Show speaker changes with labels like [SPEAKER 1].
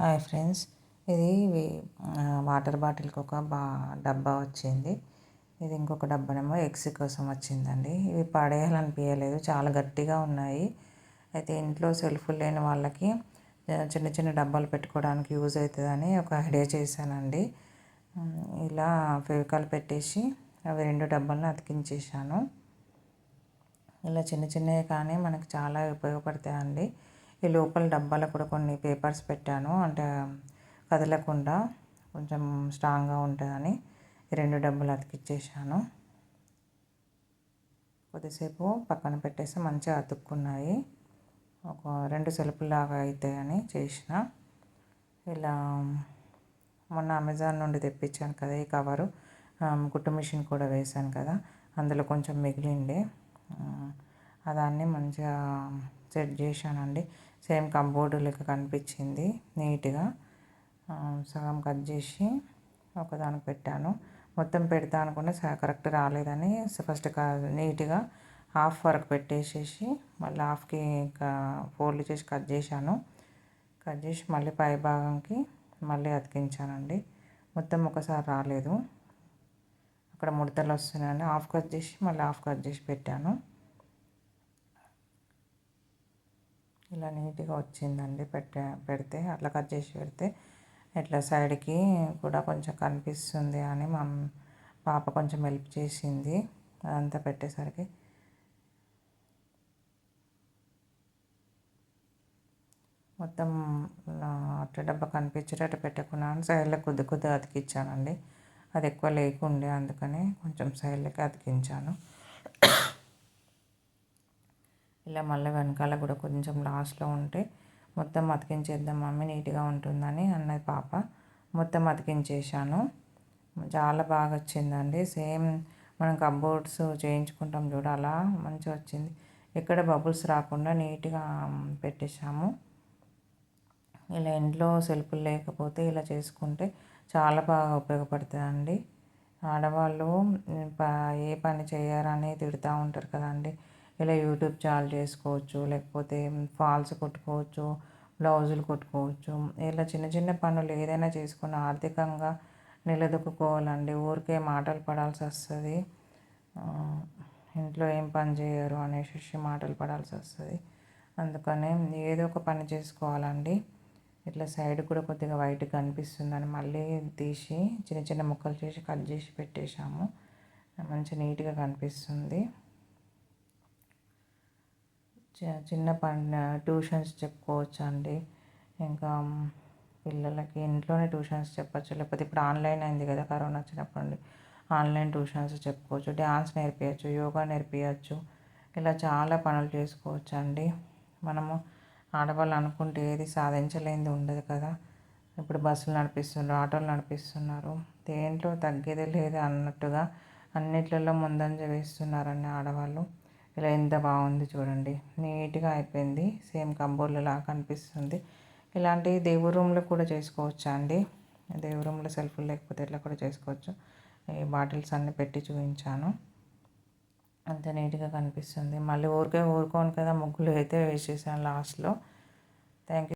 [SPEAKER 1] Hi friends. ఇది water బాటిల్కి ఒక బా డబ్బా వచ్చింది. ఇది ఇంకొక డబ్బానేమో ఎగ్స్ కోసం వచ్చిందండి. ఇవి పడేయాలనిపించలేదు చాలా గట్టిగా ఉన్నాయి. అయితే ఇంట్లో సెల్ఫులు లేని వాళ్ళకి చిన్న చిన్న డబ్బాలు పెట్టుకోవడానికి యూజ్ అవుతుందని ఒక ఐడియా చేశానండి. ఇలా ఫెవికాల్ పెట్టేసి అవి రెండు డబ్బాలను అతికించేసాను ఇలా చిన్న చిన్నవి కానీ మనకు చాలా ఉపయోగపడతాయండి. ఈ లోపల డబ్బాలో కూడా కొన్ని పేపర్స్ పెట్టాను. అంటే కదలకుండా కొంచెం స్ట్రాంగ్గా ఉంటుందని రెండు డబ్బాలు అతికిచ్చేసాను కొద్దిసేపు పక్కన పెట్టేసి మంచిగా అతుక్కున్నాయి. ఒక రెండు సెల్పులాగా అవుతాయని చేసిన. ఇలా మొన్న అమెజాన్ నుండి తెప్పించాను కదా ఈ కవరు. కుట్టు మిషన్ కూడా వేశాను కదా. అందులో కొంచెం మిగిలిండే దాన్ని మంచిగా సెట్ చేశానండి. సేమ్ కంబోర్డ్ లెక్క కనిపించింది నీట్గా. సగం కట్ చేసి ఒకదానికి పెట్టాను. మొత్తం పెడతా అనుకున్న కరెక్ట్ రాలేదని ఫస్ట్ నీట్గా హాఫ్ వరకు పెట్టేసేసి మళ్ళీ హాఫ్కి ఫోల్డ్ చేసి కట్ చేశాను. కట్ చేసి మళ్ళీ పై భాగంకి మళ్ళీ అతికించానండి. మొత్తం ఒకసారి రాలేదు. అక్కడ ముడతలు వస్తున్నాయని హాఫ్ కట్ చేసి మళ్ళీ హాఫ్ కట్ చేసి పెట్టాను. ఇలా నీట్గా వచ్చిందండి. పెట్టే పెడితే అట్లా కట్ చేసి పెడితే ఇట్లా సైడ్కి కూడా కొంచెం కనిపిస్తుంది అని మా పాప కొంచెం హెల్ప్ చేసింది. అదంతా పెట్టేసరికి మొత్తం అట్ట డబ్బా కనిపించేటట్టు పెట్టుకున్నాను సైడ్లో కొద్ది కొద్దిగా అతికించానండి అది ఎక్కువ లేకుండే అందుకని కొంచెం సైడ్లకి అతికించాను. ఇలా మళ్ళీ వెనకాల కూడా కొంచెం లాస్ట్లో ఉంటే మొత్తం అతికించేద్దాం మమ్మీ నీట్గా ఉంటుందని అన్నది పాప. మొత్తం అతికించేసాను చాలా బాగా వచ్చిందండి. సేమ్ మనం కబోర్డ్స్ చేయించుకుంటాం చూడ అలా మంచిగా వచ్చింది. ఎక్కడ బబుల్స్ రాకుండా నీట్గా పెట్టేశాము. ఇలా ఇంట్లో సెల్ఫ్లు లేకపోతే ఇలా చేసుకుంటే చాలా బాగా ఉపయోగపడుతుందండి. ఆడవాళ్ళు ఏ పని చేయరని తిడుతూ ఉంటారు కదండి. ఇలా యూట్యూబ్ ఛానల్ చేసుకోవచ్చు లేకపోతే ఫాల్స్ కుట్టుకోవచ్చు బ్లౌజులు కుట్టుకోవచ్చు. ఇలా చిన్న చిన్న పనులు ఏదైనా చేసుకుని ఆర్థికంగా నిలదొక్కుకోవాలండి. ఊరికే మాటలు పడాల్సి వస్తుంది. ఇంట్లో ఏం పని చేయరు అనేసి మాటలు పడాల్సి వస్తుంది. అందుకనే ఏదో ఒక పని చేసుకోవాలండి. ఇట్లా సైడ్ కూడా కొద్దిగా వైట్ కనిపిస్తుందని మళ్ళీ తీసి చిన్న చిన్న ముక్కలు చేసి కట్ చేసి పెట్టేశాము. మంచి నీట్గా కనిపిస్తుంది. చిన్న పని ట్యూషన్స్ చెప్పుకోవచ్చు అండి ఇంకా పిల్లలకి ఇంట్లోనే ట్యూషన్స్ చెప్పచ్చు. లేకపోతే ఇప్పుడు ఆన్లైన్ అయింది కదా కరోనా వచ్చినప్పుడు నుండి. ఆన్లైన్ ట్యూషన్స్ చెప్పుకోవచ్చు. డ్యాన్స్ నేర్పించచ్చు యోగా నేర్పించచ్చు ఇలా చాలా పనులు చేసుకోవచ్చు అండి మనము ఆడవాళ్ళు అనుకుంటే ఏది సాధించలేనిది ఉండదు కదా. ఇప్పుడు బస్సులు నడిపిస్తున్నారు ఆటోలు నడిపిస్తున్నారు. దేంట్లో తగ్గేదే లేదు అన్నట్టుగా అన్నిట్లలో ముందంజ వేస్తున్నారండి ఆడవాళ్ళు. ఇలా ఎంత బాగుంది చూడండి. నీట్గా అయిపోయింది. సేమ్ కంబోర్డ్లా కనిపిస్తుంది. ఇలాంటి దేవుడి రూమ్లో కూడా చేసుకోవచ్చా అండి? దేవుడి రూమ్లో సెల్ఫ్ లేకపోతే ఇట్లా కూడా చేసుకోవచ్చు. ఈ బాటిల్స్ అన్నీ పెట్టి చూపించాను. అంత నీట్గా కనిపిస్తుంది. మళ్ళీ ఊరికే ఊరుకోను కదా ముగ్గులు అయితే వేసేసాను లాస్ట్లో. Thank you